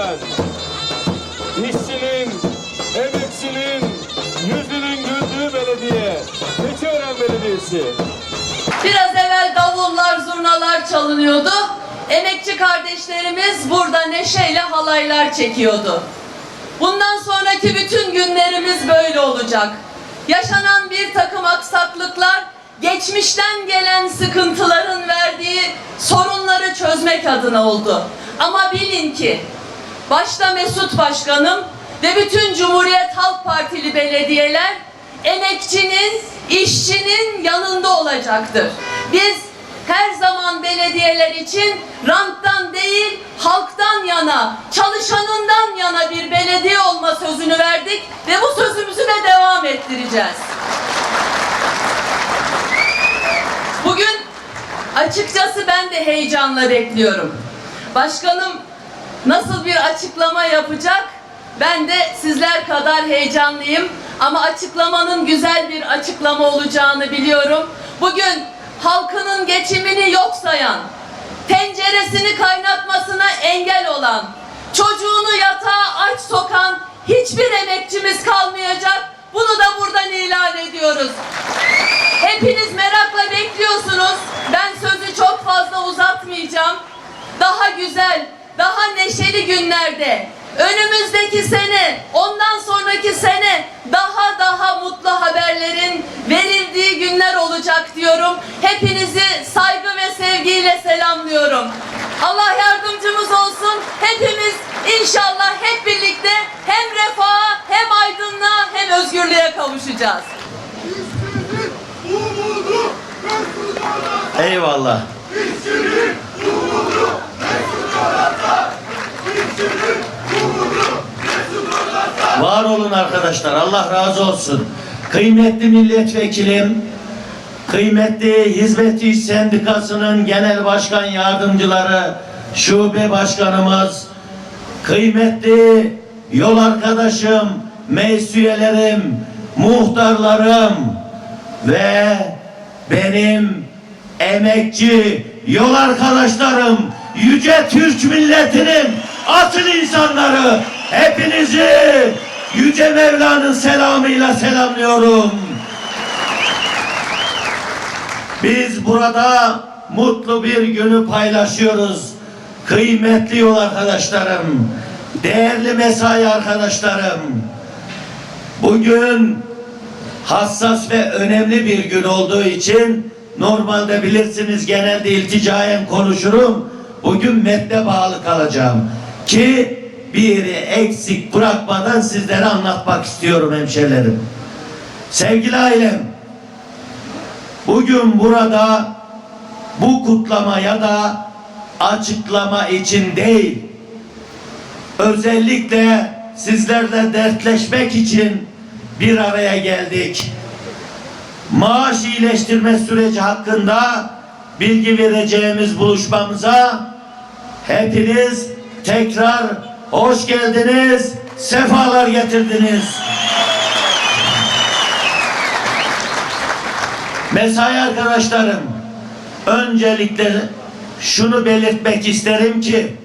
Keçiören. İşçinin, emekçinin, yüzünün güldüğü belediye. Keçiören Belediyesi. Biraz evvel davullar, zurnalar çalınıyordu. Emekçi kardeşlerimiz burada neşeyle halaylar çekiyordu. Bundan sonraki bütün günlerimiz böyle olacak. Yaşanan bir takım aksaklıklar, geçmişten gelen sıkıntıların verdiği sorunları çözmek adına oldu. Ama bilin ki, başta Mesut Başkanım ve bütün Cumhuriyet Halk Partili belediyeler emekçinin, işçinin yanında olacaktır. Biz her zaman belediyeler için ranttan değil, halktan yana, çalışanından yana bir belediye olma sözünü verdik ve bu sözümüzü de devam ettireceğiz. Bugün açıkçası ben de heyecanla bekliyorum. Başkanım nasıl bir açıklama yapacak? Ben de sizler kadar heyecanlıyım ama açıklamanın güzel bir açıklama olacağını biliyorum. Bugün halkının geçimini yok sayan, tenceresini kaynatmasına engel olan, çocuğunu yatağa aç sokan hiçbir emekçimiz kalmayacak. Bunu da buradan ilan ediyoruz. Hepiniz merakla bekliyorsunuz. Ben sözü çok fazla uzatmayacağım. Daha güzel, daha neşeli günlerde, önümüzdeki sene, ondan sonraki sene daha daha mutlu haberlerin verildiği günler olacak diyorum. Hepinizi saygı ve sevgiyle selamlıyorum. Allah yardımcımız olsun. Hepimiz inşallah hep birlikte hem refaha hem aydınlığa hem özgürlüğe kavuşacağız. Eyvallah. Var olun arkadaşlar. Allah razı olsun. Kıymetli milletvekilim, kıymetli Hizmet İş Sendikası'nın genel başkan yardımcıları, şube başkanımız, kıymetli yol arkadaşım, meclis üyelerim, muhtarlarım ve benim emekçi yol arkadaşlarım, yüce Türk milletinin asıl insanları hepinizi yüce Mevla'nın selamıyla selamlıyorum. Biz burada mutlu bir günü paylaşıyoruz. Kıymetli yol arkadaşlarım, değerli mesai arkadaşlarım. Bugün hassas ve önemli bir gün olduğu için normalde bilirsiniz genelde ilticayen konuşurum. Bugün metne bağlı kalacağım. Ki biri eksik bırakmadan sizlere anlatmak istiyorum hemşerilerim. Sevgili ailem, bugün burada bu kutlama ya da açıklama için değil, özellikle sizlerle dertleşmek için bir araya geldik. Maaş iyileştirme süreci hakkında bilgi vereceğimiz buluşmamıza hepiniz tekrar hoş geldiniz, sefalar getirdiniz. Mesai arkadaşlarım, öncelikle şunu belirtmek isterim ki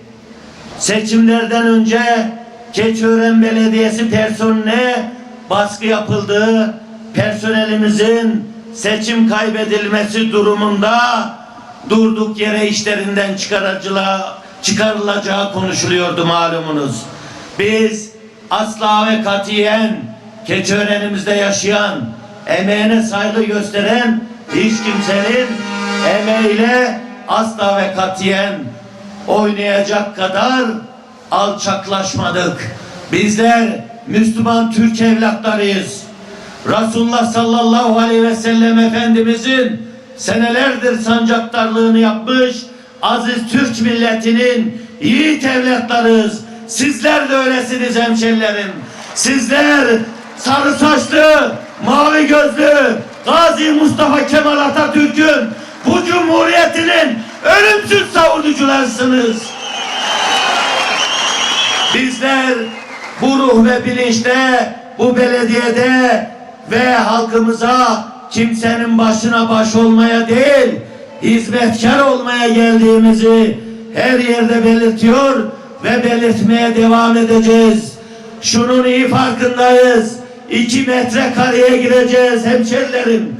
seçimlerden önce Keçiören Belediyesi personeline baskı yapıldığı personelimizin seçim kaybedilmesi durumunda durduk yere işlerinden çıkarıcılığa çıkarılacağı konuşuluyordu malumunuz. Biz asla ve katiyen Keçiören'imizde yaşayan, emeğine saygı gösteren hiç kimsenin emeğiyle asla ve katiyen oynayacak kadar alçaklaşmadık. Bizler Müslüman Türk evlatlarıyız. Resulullah sallallahu aleyhi ve sellem Efendimizin senelerdir sancaktarlığını yapmış aziz Türk milletinin yiğit evlatlarıyız. Sizler de öylesiniz hemşerilerim. Sizler sarı saçlı, mavi gözlü Gazi Mustafa Kemal Atatürk'ün bu cumhuriyetinin ölümsüz savunucularısınız. Bizler bu ruh ve bilinçte bu belediyede ve halkımıza kimsenin başına baş olmaya değil hizmetkar olmaya geldiğimizi her yerde belirtiyor ve belirtmeye devam edeceğiz. Şunun iyi farkındayız. İki metrekareye gireceğiz hemşerilerim.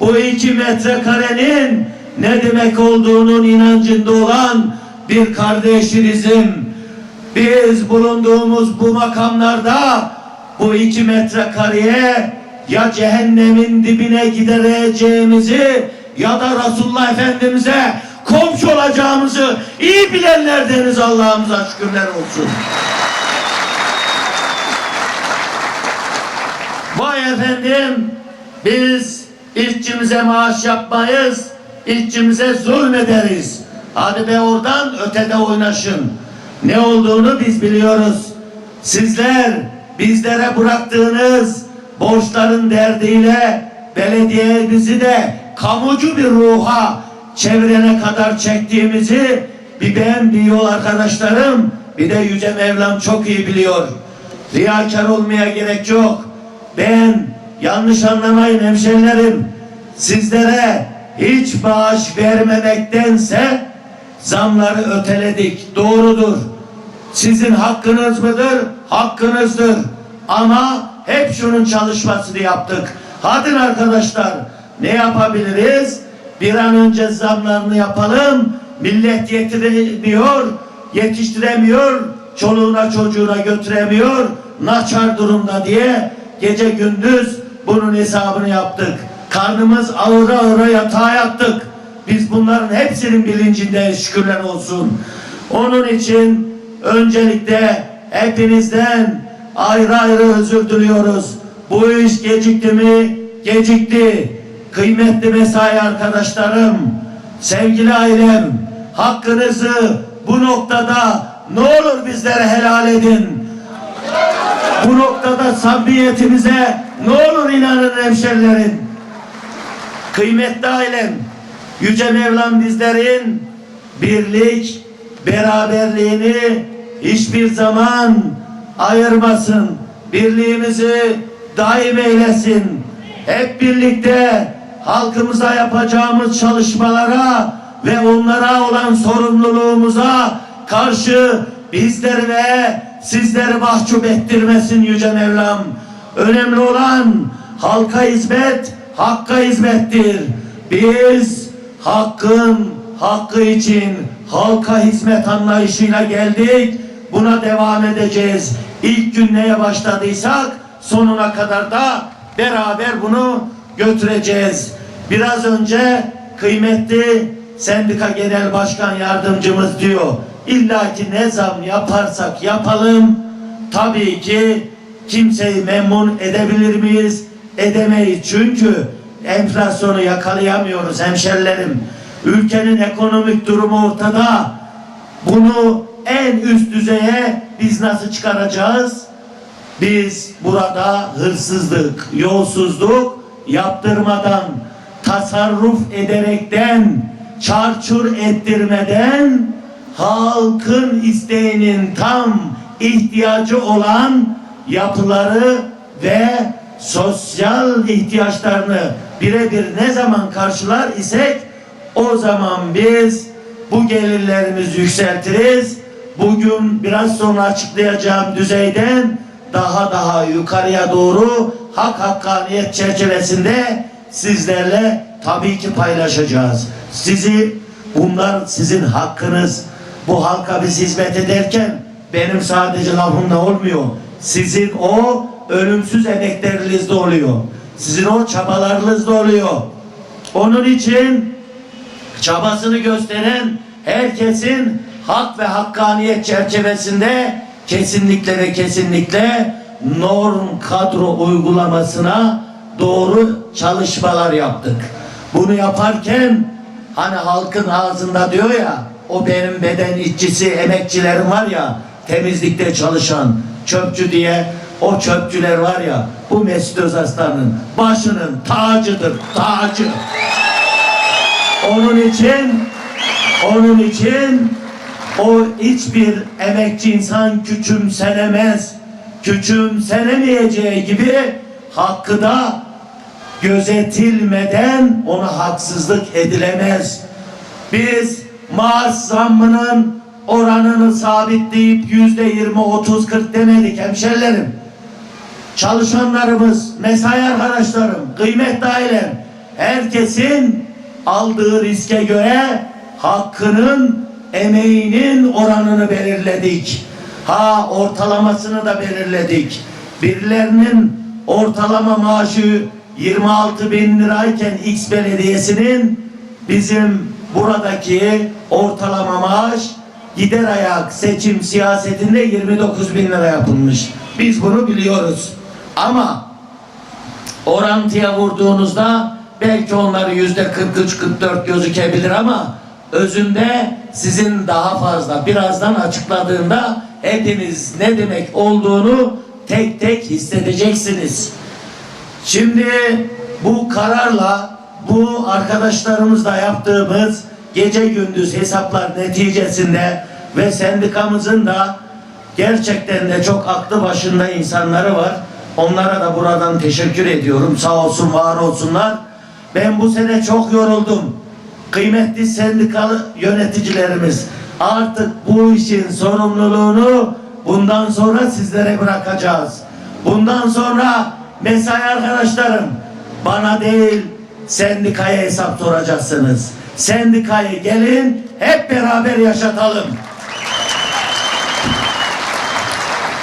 Bu iki metrekarenin ne demek olduğunun inancında olan bir kardeşinizim. Biz bulunduğumuz bu makamlarda bu iki metrekareye ya cehennemin dibine gidereceğimizi ya da Resulullah Efendimiz'e komşu olacağımızı iyi bilenlerdeniz Allah'ımıza şükürler olsun. Vay efendim biz işçimize maaş yapmayız, işçimize zulmederiz. Hadi be oradan ötede oynaşın. Ne olduğunu biz biliyoruz. Sizler bizlere bıraktığınız borçların derdiyle belediyemizi de kamucu bir ruha çevrene kadar çektiğimizi bir ben bir yol arkadaşlarım bir de Yüce Mevlam çok iyi biliyor. Riyakar olmaya gerek yok. Ben yanlış anlamayın hemşerilerim. Sizlere hiç maaş vermemektense zamları öteledik. Doğrudur. Sizin hakkınız mıdır? Hakkınızdır. Ama hep şunun çalışmasını yaptık. Hadi arkadaşlar ne yapabiliriz? Bir an önce zamlarını yapalım. Millet yetiremiyor, yetiştiremiyor, çoluğuna çocuğuna götüremiyor, naçar durumda diye gece gündüz bunun hesabını yaptık. Karnımız ağıra ağıra yatağa yattık. Biz bunların hepsinin bilincindeyiz şükürler olsun. Onun için öncelikle hepinizden ayrı ayrı özür diliyoruz. Bu iş gecikti mi? Gecikti. Kıymetli mesai arkadaşlarım, sevgili ailem, hakkınızı bu noktada ne olur bizlere helal edin. Bu noktada samimiyetimize ne olur inanın hemşerilerim. Kıymetli ailem, Yüce Mevlam bizlerin birlik, beraberliğini hiçbir zaman ayırmasın. Birliğimizi daim eylesin. Hep birlikte halkımıza yapacağımız çalışmalara ve onlara olan sorumluluğumuza karşı bizleri ve sizleri mahcup ettirmesin Yüce Mevlam. Önemli olan halka hizmet, hakka hizmettir. Biz hakkın hakkı için halka hizmet anlayışıyla geldik. Buna devam edeceğiz. İlk gün neye başladıysak sonuna kadar da beraber bunu götüreceğiz. Biraz önce kıymetli sendika genel başkan yardımcımız diyor. İlla ki ne zam yaparsak yapalım tabii ki kimseyi memnun edebilir miyiz? Edemeyiz çünkü enflasyonu yakalayamıyoruz hemşerilerim. Ülkenin ekonomik durumu ortada. Bunu en üst düzeye biz nasıl çıkaracağız? Biz burada hırsızlık, yolsuzluk yaptırmadan, tasarruf ederekten, çarçur ettirmeden halkın isteğinin tam ihtiyacı olan yapıları ve sosyal ihtiyaçlarını birebir ne zaman karşılar isek o zaman biz bu gelirlerimizi yükseltiriz. Bugün biraz sonra açıklayacağım düzeyden daha daha yukarıya doğru hak hakkaniyet çerçevesinde sizlerle tabii ki paylaşacağız. Sizi bunlar sizin hakkınız. Bu halka biz hizmet ederken benim sadece lafımda olmuyor. Sizin o ölümsüz emeklerinizde oluyor. Sizin o çabalarınızda oluyor. Onun için çabasını gösteren herkesin hak ve hakkaniyet çerçevesinde kesinlikle ve kesinlikle norm kadro uygulamasına doğru çalışmalar yaptık. Bunu yaparken hani halkın ağzında diyor ya o benim beden işçisi emekçilerim var ya temizlikte çalışan çöpçü diye o çöpçüler var ya bu Mesut Özaslan'ın başının tacıdır tacı. Onun için onun için o hiçbir emekçi insan küçümsenemez. Küçümsenemeyeceği gibi hakkı da gözetilmeden ona haksızlık edilemez. Biz maaş zammının oranını sabitleyip yüzde yirmi, otuz, kırk demedik hemşerilerim. Çalışanlarımız, mesai arkadaşlarım, kıymetli ailem, herkesin aldığı riske göre hakkının, emeğinin oranını belirledik. Ha ortalamasını da belirledik. Birilerinin ortalama maaşı 26 bin lirayken X belediyesinin bizim buradaki ortalama maaş gider ayak seçim siyasetinde 29 bin lira yapılmış. Biz bunu biliyoruz. Ama orantıya vurduğunuzda belki onları yüzde 43-44 gözükebilir ama özünde sizin daha fazla birazdan açıkladığında hepiniz ne demek olduğunu tek tek hissedeceksiniz. Şimdi bu kararla bu arkadaşlarımızla yaptığımız gece gündüz hesaplar neticesinde ve sendikamızın da gerçekten de çok aklı başında insanları var. Onlara da buradan teşekkür ediyorum. Sağ olsun, var olsunlar. Ben bu sene çok yoruldum. Kıymetli sendikalı yöneticilerimiz artık bu işin sorumluluğunu bundan sonra sizlere bırakacağız. Bundan sonra mesai arkadaşlarım bana değil sendikaya hesap soracaksınız. Sendikayı gelin hep beraber yaşatalım.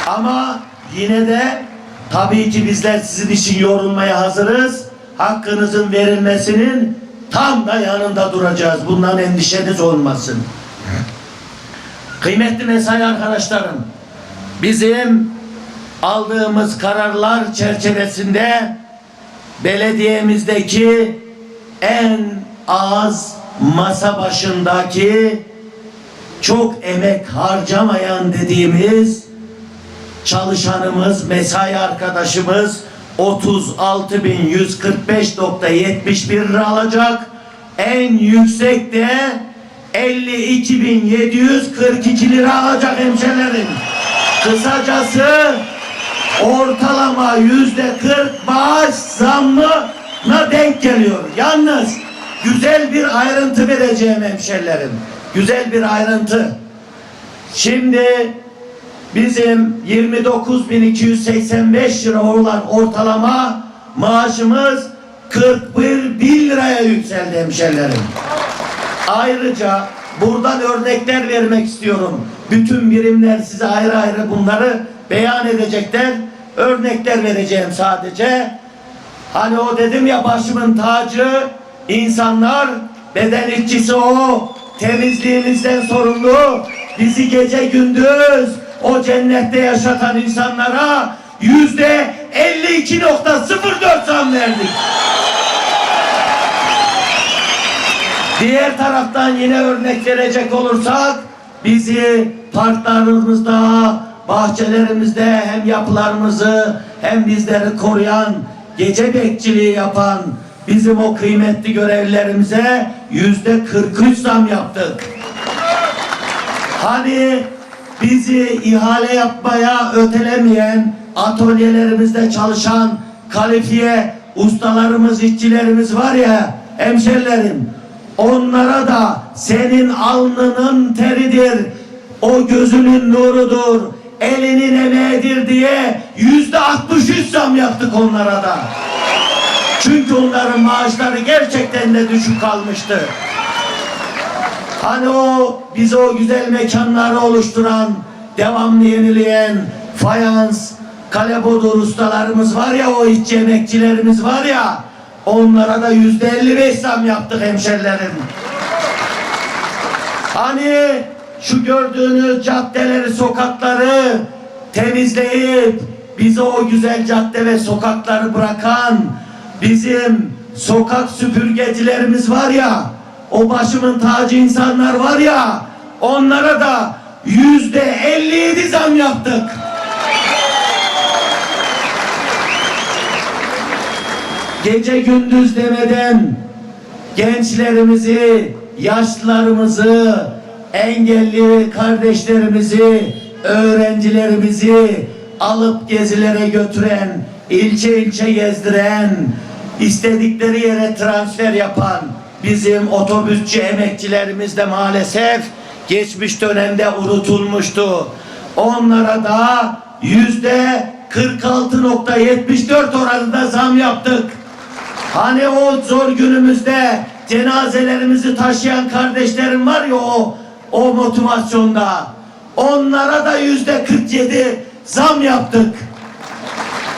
Ama yine de tabii ki bizler sizin için yorulmaya hazırız. Hakkınızın verilmesinin tam da yanında duracağız. Bundan endişeniz olmasın. Kıymetli mesai arkadaşlarım, bizim aldığımız kararlar çerçevesinde belediyemizdeki en az masa başındaki çok emek harcamayan dediğimiz çalışanımız, mesai arkadaşımız 36.145.71 lira alacak. En yüksek de 52.742 lira alacak hemşerilerim. Kısacası ortalama yüzde 40 maaş zammına denk geliyor. Yalnız güzel bir ayrıntı vereceğim hemşerilerim. Güzel bir ayrıntı. Şimdi bizim 29.285 lira olan ortalama maaşımız 41 bin liraya yükseldi hemşerilerim. Ayrıca buradan örnekler vermek istiyorum. Bütün birimler size ayrı ayrı bunları beyan edecekler. Örnekler vereceğim sadece. Hani o dedim ya başımın tacı insanlar beden işçisi o temizliğimizden sorumlu bizi gece gündüz o cennette yaşatan insanlara yüzde 52.04 zam verdik. Diğer taraftan yine örnek verecek olursak bizi parklarımızda, bahçelerimizde hem yapılarımızı hem bizleri koruyan, gece bekçiliği yapan bizim o kıymetli görevlilerimize yüzde 43 zam yaptık. Hani bizi ihale yapmaya ötelemeyen atölyelerimizde çalışan kalifiye ustalarımız, işçilerimiz var ya hemşerilerim onlara da senin alnının teridir, o gözünün nurudur, elinin emeğidir diye yüzde 63 zam yaptık onlara da. Çünkü onların maaşları gerçekten de düşük kalmıştı. Hani o bize o güzel mekanları oluşturan, devamlı yenileyen fayans, kalebodur ustalarımız var ya, o işçi emekçilerimiz var ya, onlara da yüzde 55 zam yaptık hemşerilerim. Hani şu gördüğünüz caddeleri, sokakları temizleyip bize o güzel cadde ve sokakları bırakan bizim sokak süpürgecilerimiz var ya, o başımın tacı insanlar var ya, onlara da yüzde 57 zam yaptık. Gece gündüz demeden gençlerimizi, yaşlılarımızı, engelli kardeşlerimizi, öğrencilerimizi alıp gezilere götüren, ilçe ilçe gezdiren, istedikleri yere transfer yapan bizim otobüsçü emekçilerimiz de maalesef geçmiş dönemde unutulmuştu. Onlara da yüzde 46.74 oranında zam yaptık. Hani o zor günümüzde cenazelerimizi taşıyan kardeşlerim var ya o, o motivasyonda. Onlara da yüzde 47 zam yaptık.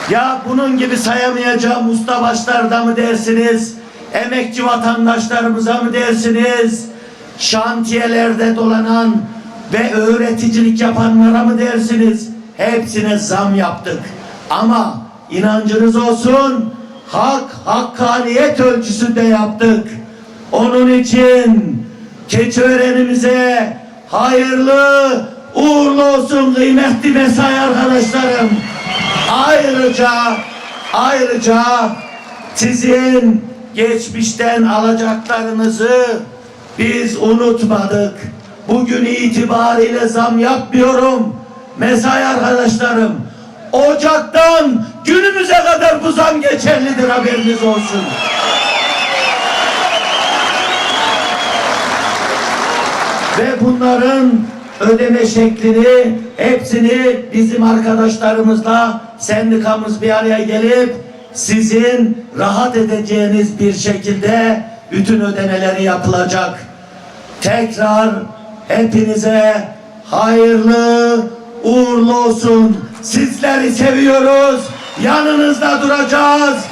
Ya bunun gibi sayamayacağım ustabaşlarda mı dersiniz? Emekçi vatandaşlarımıza mı dersiniz? Şantiyelerde dolanan ve öğreticilik yapanlara mı dersiniz? Hepsine zam yaptık. Ama inancınız olsun hak, hakkaniyet ölçüsünde yaptık. Onun için Keçiören'imize hayırlı uğurlu olsun kıymetli mesai arkadaşlarım. Ayrıca ayrıca sizin geçmişten alacaklarınızı biz unutmadık. Bugün itibariyle zam yapmıyorum. Mesai arkadaşlarım Ocaktan günümüze kadar bu zam geçerlidir haberiniz olsun. Ve bunların ödeme şeklini hepsini bizim arkadaşlarımızla sendikamız bir araya gelip sizin rahat edeceğiniz bir şekilde bütün ödemeleri yapılacak. Tekrar hepinize hayırlı uğurlu olsun. Sizleri seviyoruz. Yanınızda duracağız.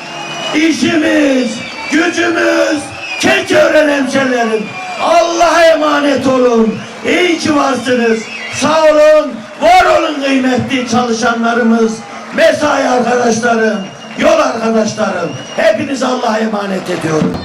İşimiz, gücümüz, Keçiören hemşerilerim. Allah'a emanet olun. İyi ki varsınız. Sağ olun, var olun kıymetli çalışanlarımız, mesai arkadaşlarım, yol arkadaşlarım. Hepinizi Allah'a emanet ediyorum.